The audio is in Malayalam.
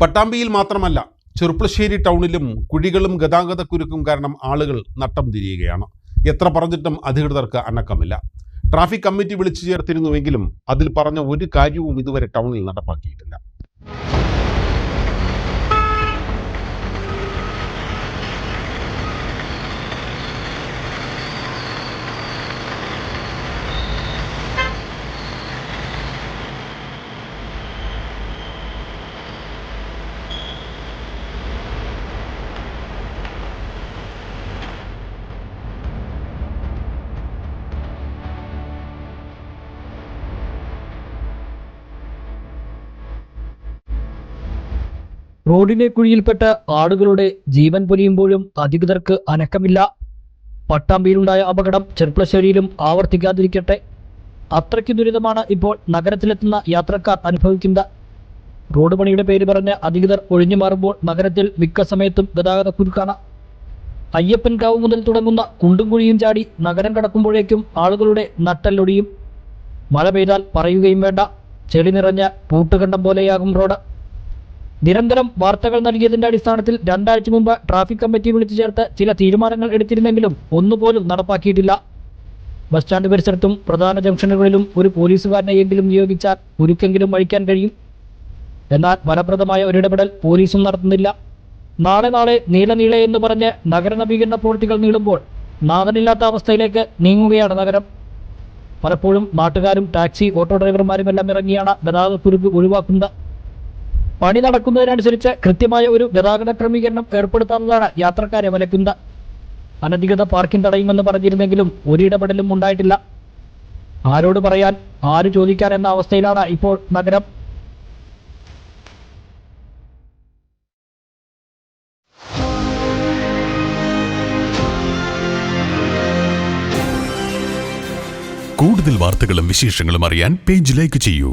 പട്ടാമ്പിയിൽ മാത്രമല്ല ചെറുപ്പശ്ശേരി ടൗണിലും കുഴികളും ഗതാഗതക്കുരുക്കും കാരണം ആളുകൾ നട്ടം തിരിയുകയാണ്. എത്ര പറഞ്ഞിട്ടും അധികൃതർക്ക് അനക്കമില്ല. ട്രാഫിക് കമ്മിറ്റി വിളിച്ചു ചേർത്തിരുന്നുവെങ്കിലും അതിൽ പറഞ്ഞ ഒരു കാര്യവും ഇതുവരെ ടൗണിൽ നടപ്പാക്കിയിട്ടില്ല. റോഡിലെ കുഴിയിൽപ്പെട്ട ആടുകളുടെ ജീവൻ പൊലിയുമ്പോഴും അധികൃതർക്ക് അനക്കമില്ല. പട്ടാമ്പിയിലുണ്ടായ അപകടം ചെർപ്പളശ്ശേരിയിലും ആവർത്തിക്കാതിരിക്കട്ടെ. അത്രയ്ക്ക് ദുരിതമാണ് ഇപ്പോൾ നഗരത്തിലെത്തുന്ന യാത്രക്കാർ അനുഭവിക്കുന്നത്. റോഡ് പണിയുടെ പേര് പറഞ്ഞ് അധികൃതർ ഒഴിഞ്ഞു മാറുമ്പോൾ നഗരത്തിൽ മിക്ക സമയത്തും ഗതാഗത കുരുക്കാണ്. അയ്യപ്പൻകാവ് മുതൽ തുടങ്ങുന്ന കുണ്ടും കുഴിയും ചാടി നഗരം കടക്കുമ്പോഴേക്കും ആളുകളുടെ നട്ടല്ലൊടിയും. മഴ പെയ്താൽ പറയുകയും വേണ്ട. ചെളി നിറഞ്ഞ പൂട്ടുകണ്ടം പോലെയാകും റോഡ്. നിരന്തരം വാർത്തകൾ നൽകിയതിന്റെ അടിസ്ഥാനത്തിൽ രണ്ടാഴ്ച മുമ്പ് ട്രാഫിക് കമ്മിറ്റി വിളിച്ചു ചേർത്ത് ചില തീരുമാനങ്ങൾ എടുത്തിരുന്നെങ്കിലും ഒന്നുപോലും നടപ്പാക്കിയിട്ടില്ല. ബസ് സ്റ്റാൻഡ് പരിസരത്തും പ്രധാന ജംഗ്ഷനുകളിലും ഒരു പോലീസുകാരനെയെങ്കിലും നിയോഗിച്ചാൽ ഉരുക്കെങ്കിലും വഴിക്കാൻ കഴിയും. എന്നാൽ ഫലപ്രദമായ ഒരിടപെടൽ പോലീസും നടത്തുന്നില്ല. നാളെ നാളെ നീള നീളെ എന്ന് പറഞ്ഞ് നഗര നവീകരണ പ്രവൃത്തികൾ നീളുമ്പോൾ നാഥനില്ലാത്ത അവസ്ഥയിലേക്ക് നീങ്ങുകയാണ് നഗരം. പലപ്പോഴും നാട്ടുകാരും ടാക്സി ഓട്ടോ ഡ്രൈവർമാരും എല്ലാം ഇറങ്ങിയാണ് ഗതാഗതക്കുരുക്ക് ഒഴിവാക്കുന്നത്. പണി നടക്കുന്നതിനനുസരിച്ച് കൃത്യമായ ഒരു ഗതാഗത ക്രമീകരണം ഏർപ്പെടുത്താവുന്നതാണ് യാത്രക്കാരെ വലയ്ക്കുന്നത്. അനധികൃത പാർക്കിംഗ് തടയുമെന്ന് പറഞ്ഞിരുന്നെങ്കിലും ഒരിടപെടലും ഉണ്ടായിട്ടില്ല. ആരോട് പറയാൻ ആര് ചോദിക്കാൻ എന്ന അവസ്ഥയിലാണ് ഇപ്പോൾ നഗരം. കൂടുതൽ വാർത്തകളും വിശേഷങ്ങളും അറിയാൻ പേജ് ലൈക്ക് ചെയ്യൂ.